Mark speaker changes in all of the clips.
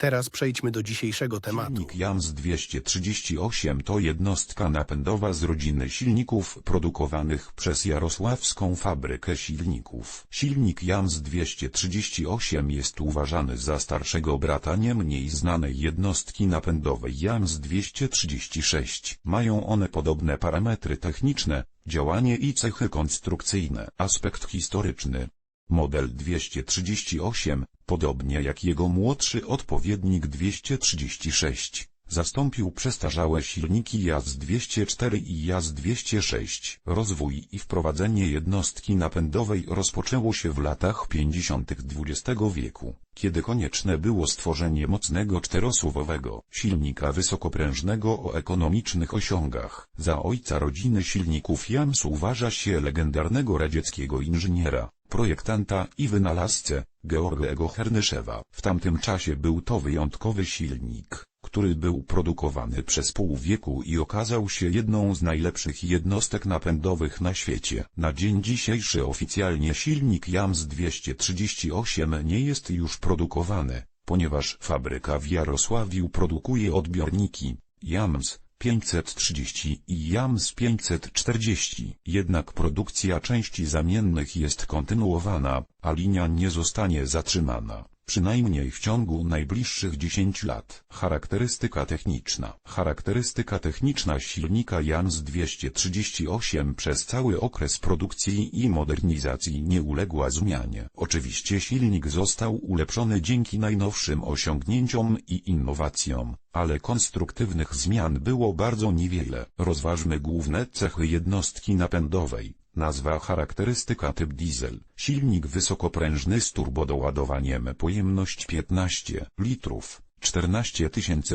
Speaker 1: Teraz przejdźmy do dzisiejszego tematu.
Speaker 2: Silnik JAMS 238 to jednostka napędowa z rodziny silników produkowanych przez Jarosławską Fabrykę Silników. Silnik JAMS 238 jest uważany za starszego brata nie mniej znanej jednostki napędowej JAMS 236. Mają one podobne parametry techniczne, działanie i cechy konstrukcyjne. Aspekt historyczny. Model 238, podobnie jak jego młodszy odpowiednik 236, zastąpił przestarzałe silniki JAZ 204 i JAZ 206. Rozwój i wprowadzenie jednostki napędowej rozpoczęło się w latach 50. XX wieku, kiedy konieczne było stworzenie mocnego czterosuwowego silnika wysokoprężnego o ekonomicznych osiągach. Za ojca rodziny silników JAMS uważa się legendarnego radzieckiego inżyniera, projektanta i wynalazcę, Georgego Hernyszewa. W tamtym czasie był to wyjątkowy silnik, który był produkowany przez pół wieku i okazał się jedną z najlepszych jednostek napędowych na świecie. Na dzień dzisiejszy oficjalnie silnik JAMS 238 nie jest już produkowany, ponieważ fabryka w Jarosławiu produkuje odbiorniki JAMS 530 i JAMS 540. Jednak produkcja części zamiennych jest kontynuowana, a linia nie zostanie zatrzymana, przynajmniej w ciągu najbliższych 10 lat. Charakterystyka techniczna Charakterystyka techniczna silnika JAMS 238 przez cały okres produkcji i modernizacji nie uległa zmianie. Oczywiście silnik został ulepszony dzięki najnowszym osiągnięciom i innowacjom ale konstruktywnych zmian było bardzo niewiele. Rozważmy główne cechy jednostki napędowej. Nazwa charakterystyka typ diesel. Silnik wysokoprężny z turbodoładowaniem pojemność 15 litrów, 14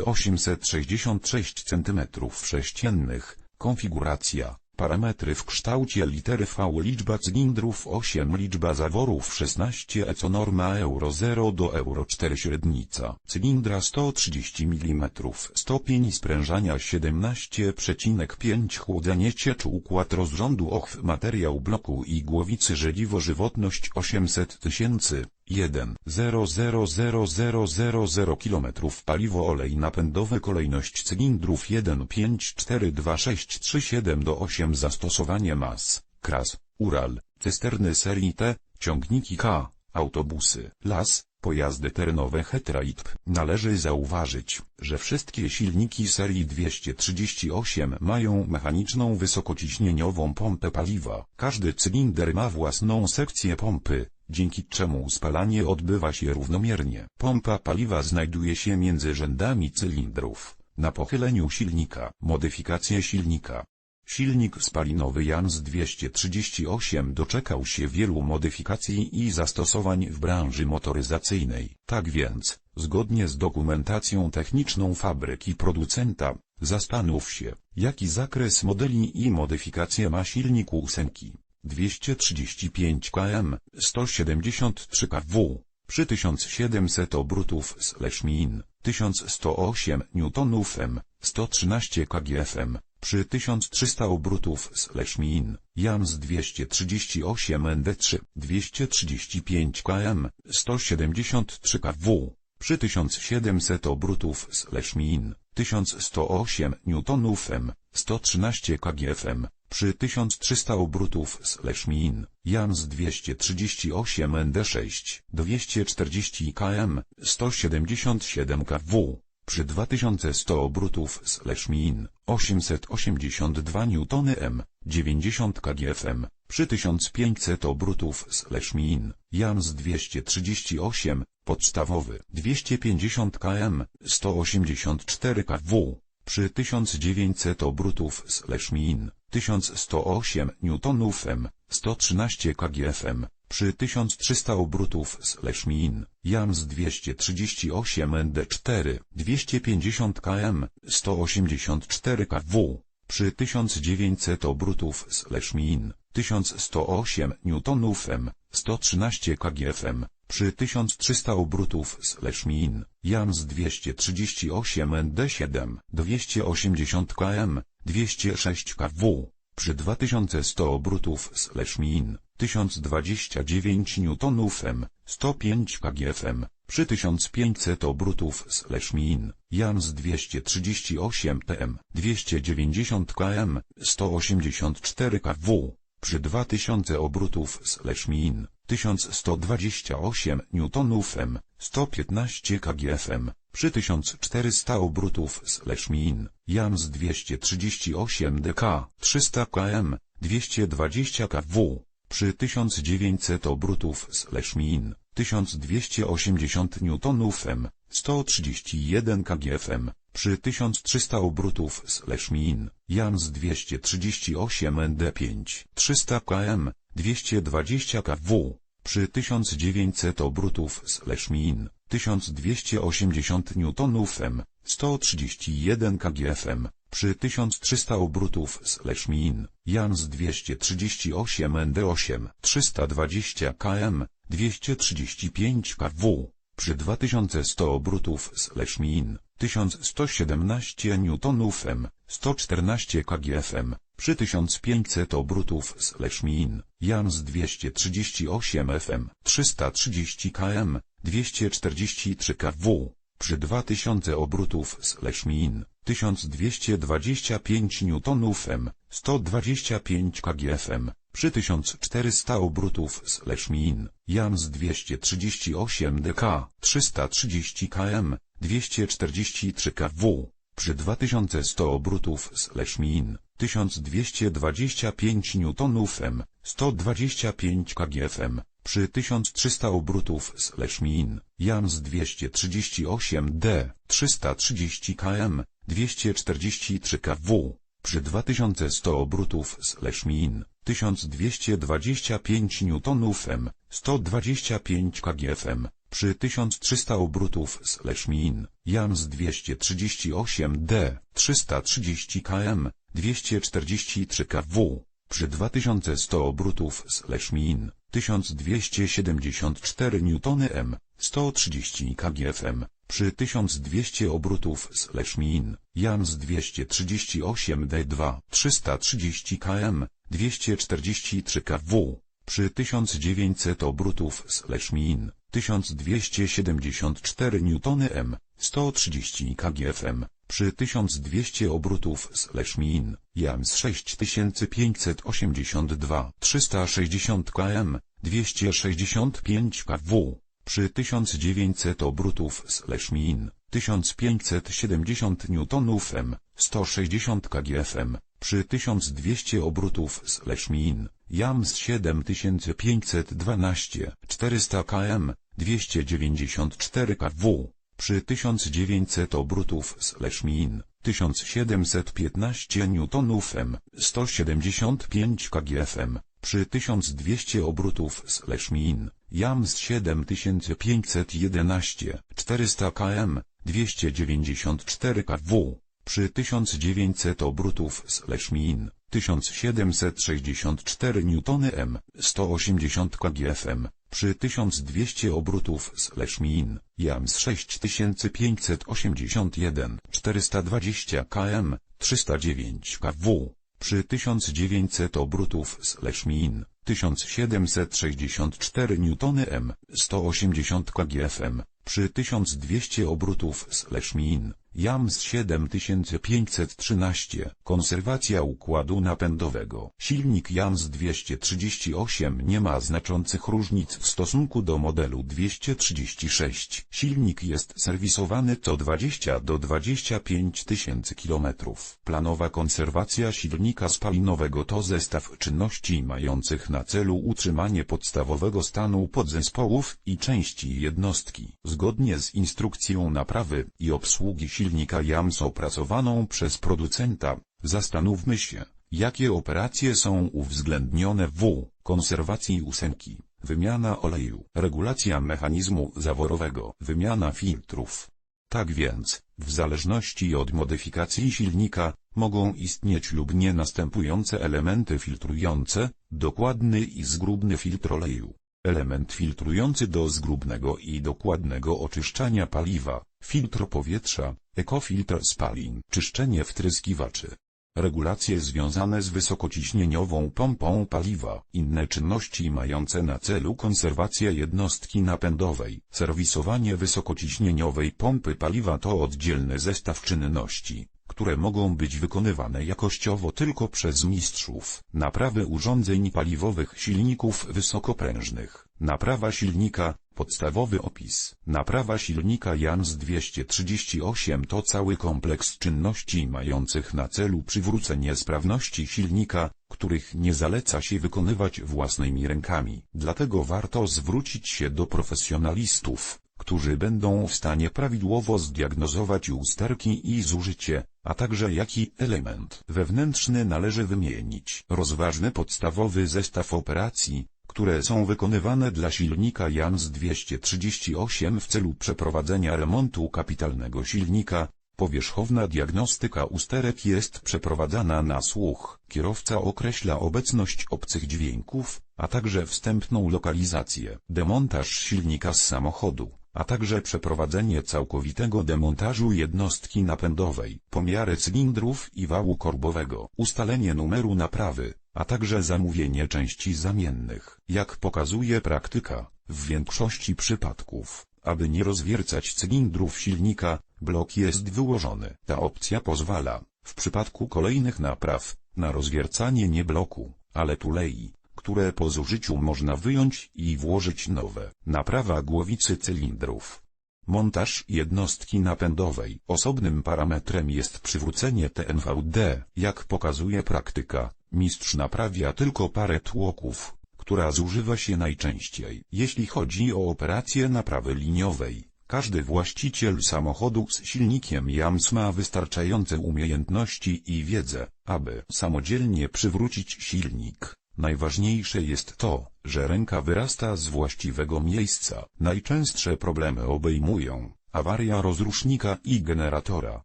Speaker 2: 866 cm3. Konfiguracja. Parametry w kształcie litery V liczba cylindrów 8 liczba zaworów 16 ECO norma Euro 0 do Euro 4 średnica. Cylindra 130 mm stopień sprężania 17,5 chłodzenie cieczu układ rozrządu OCHW materiał bloku i głowicy żeliwo żywotność 800 tysięcy 1 0 0 0 0 0 0 km paliwo olej napędowy kolejność cylindrów 1 5 4 2 6 3 7 do 8 zastosowanie mas, kras, Ural, cysterny serii T, ciągniki K, autobusy, las, pojazdy terenowe Hetraitp. Należy zauważyć, że wszystkie silniki serii 238 mają mechaniczną wysokociśnieniową pompę paliwa. Każdy cylinder ma własną sekcję pompy, dzięki czemu spalanie odbywa się równomiernie. Pompa paliwa znajduje się między rzędami cylindrów, na pochyleniu silnika. Modyfikacje silnika Silnik spalinowy JAMS 238 doczekał się wielu modyfikacji i zastosowań w branży motoryzacyjnej. Tak więc, zgodnie z dokumentacją techniczną fabryki producenta, zastanów się, jaki zakres modeli i modyfikacje ma silnik ósemki. 235 km, 173 kW, przy 1700 obrotów slash min, 1108 Nm, 113 kgfm, przy 1300 obrotów slash min, JAMS 238 ND3, 235 km, 173 kW, przy 1700 obrotów slash min, 1108 Nm, 113 kgfm, przy 1300 obrotów slash min, JAMS 238 ND6, 240 km, 177 kW, przy 2100 obrotów slash min, 882 Nm, 90 kgfm, przy 1500 obrotów slash min, JAMS 238, podstawowy, 250 km, 184 kW, przy 1900 obrotów slash min, 1108 Nm, 113 kgfm, przy 1300 obrotów slash min, JAMS 238 ND4, 250 km, 184 kW, przy 1900 obrotów slash min, 1108 Nm, 113 kgfm, przy 1300 obrotów slash min, JAMS 238 ND7, 280 km, 206 kW, przy 2100 obrotów slash min, 1029 Nm, 105 kgfm, przy 1500 obrotów slash min, JAMS 238 TM, 290 km, 184 kW, przy 2000 obrotów slash min, 1128 Nm, 115 kgfm, przy 1400 obrotów slash min, JAMS 238 DK, 300 km, 220 kW, przy 1900 obrotów slash min, 1280 Nm, 131 kgfm, przy 1300 obrotów slash min, JAMS 238 ND5, 300 km, 220 kW, przy 1900 obrotów slash min, 1280 Nm, 131 kgfm, przy 1300 obrotów slash min, JAMS 238 ND8, 320 km, 235 kW, przy 2100 obrotów slash min, 1117 Nm, 114 kgfm, przy 1500 obrotów slash min, JAMS 238 FM, 330 km, 243 kW, przy 2000 obrotów slash min, 1225 Nm, 125 kgfm, przy 1400 obrotów slash min, JAMS 238 DK, 330 km, 243 kW, przy 2100 obrotów slash min, 1225 Nm, 125 kgfm, przy 1300 obrotów slash min, JAMS 238D, 330 km, 243 kW, przy 2100 obrotów slash min, 1225 Nm, 125 kgfm, przy 1300 obrotów slash min, JAMS 238D, 330 km, 243 kW, przy 2100 obrotów slash min, 1274 Nm, 130 kgfm, przy 1200 obrotów slash min, JAMS 238 D2, 330 km, 243 kW, przy 1900 obrotów slash min, 1274 Nm, 130 kgfm, przy 1200 obrotów slash min, JAMS 6582, 360 km, 265 kW, przy 1900 obrotów slash min, 1570 Nm, 160 kgfm, przy 1200 obrotów slash min, JAMS 7512, 400 km, 294 kW, przy 1900 obrotów slash min, 1715 Nm, 175 kgfm, przy 1200 obrotów slash min, JAMS 7511, 400 km, 294 kW, przy 1900 obrotów slash min, 1764 Nm, 180 kgfm, przy 1200 obrotów slash min, JAMS 6581, 420 km, 309 kW, przy 1900 obrotów slash min, 1764 Nm, 180 kgfm, przy 1200 obrotów slash min, JAMS 7513, konserwacja układu napędowego. Silnik JAMS 238 nie ma znaczących różnic w stosunku do modelu 236. Silnik jest serwisowany co 20 do 25 tysięcy kilometrów. Planowa konserwacja silnika spalinowego to zestaw czynności mających na celu utrzymanie podstawowego stanu podzespołów i części jednostki. Zgodnie z instrukcją naprawy i obsługi silnika JAMS opracowaną przez producenta, zastanówmy się, jakie operacje są uwzględnione w konserwacji ósemki. Wymiana oleju, regulacja mechanizmu zaworowego, wymiana filtrów, Tak więc, w zależności od modyfikacji silnika, mogą istnieć lub nie następujące elementy filtrujące, dokładny i zgrubny filtr oleju. Element filtrujący do zgrubnego i dokładnego oczyszczania paliwa, filtr powietrza, ekofiltr spalin, czyszczenie wtryskiwaczy. Regulacje związane z wysokociśnieniową pompą paliwa, inne czynności mające na celu konserwację jednostki napędowej. Serwisowanie wysokociśnieniowej pompy paliwa to oddzielny zestaw czynności, które mogą być wykonywane jakościowo tylko przez mistrzów. Naprawy urządzeń paliwowych silników wysokoprężnych. Naprawa silnika, podstawowy opis. Naprawa silnika JANS 238 to cały kompleks czynności mających na celu przywrócenie sprawności silnika, których nie zaleca się wykonywać własnymi rękami. Dlatego warto zwrócić się do profesjonalistów, którzy będą w stanie prawidłowo zdiagnozować usterki i zużycie, a także jaki element wewnętrzny należy wymienić. Rozważny podstawowy zestaw operacji, które są wykonywane dla silnika JANS 238 w celu przeprowadzenia remontu kapitalnego silnika, Powierzchowna diagnostyka usterek jest przeprowadzana na słuch. Kierowca określa obecność obcych dźwięków, a także wstępną lokalizację. Demontaż silnika z samochodu, a także przeprowadzenie całkowitego demontażu jednostki napędowej. Pomiary cylindrów i wału korbowego. Ustalenie numeru naprawy, a także zamówienie części zamiennych. Jak pokazuje praktyka, w większości przypadków, aby nie rozwiercać cylindrów silnika, blok jest wyłożony. Ta opcja pozwala, w przypadku kolejnych napraw, na rozwiercanie nie bloku, ale tulei, które po zużyciu można wyjąć i włożyć nowe. Naprawa głowicy cylindrów. Montaż jednostki napędowej. Osobnym parametrem jest przywrócenie TNVD. Jak pokazuje praktyka, mistrz naprawia tylko parę tłoków, która zużywa się najczęściej. Jeśli chodzi o operację naprawy liniowej, każdy właściciel samochodu z silnikiem JAMS ma wystarczające umiejętności i wiedzę, aby samodzielnie przywrócić silnik. Najważniejsze jest to, że ręka wyrasta z właściwego miejsca. Najczęstsze problemy obejmują awaria rozrusznika i generatora,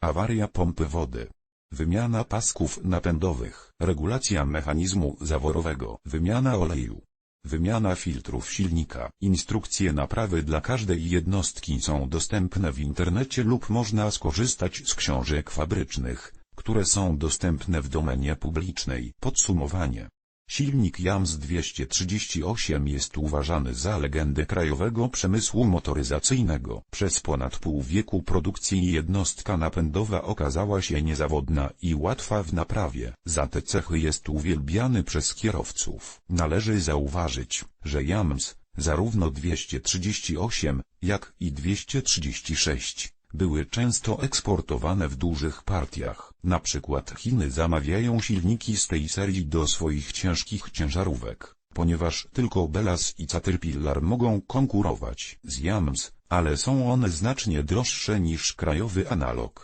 Speaker 2: awaria pompy wody, wymiana pasków napędowych, regulacja mechanizmu zaworowego, wymiana oleju, wymiana filtrów silnika. Instrukcje naprawy dla każdej jednostki są dostępne w internecie lub można skorzystać z książek fabrycznych, które są dostępne w domenie publicznej. Podsumowanie Silnik JAMS 238 jest uważany za legendę krajowego przemysłu motoryzacyjnego. Przez ponad pół wieku produkcji jednostka napędowa okazała się niezawodna i łatwa w naprawie. Za te cechy jest uwielbiany przez kierowców. Należy zauważyć, że JAMS, zarówno 238, jak i 236, były często eksportowane w dużych partiach. Na przykład Chiny zamawiają silniki z tej serii do swoich ciężkich ciężarówek, ponieważ tylko Belas i Caterpillar mogą konkurować z Jams, ale są one znacznie droższe niż krajowy analog.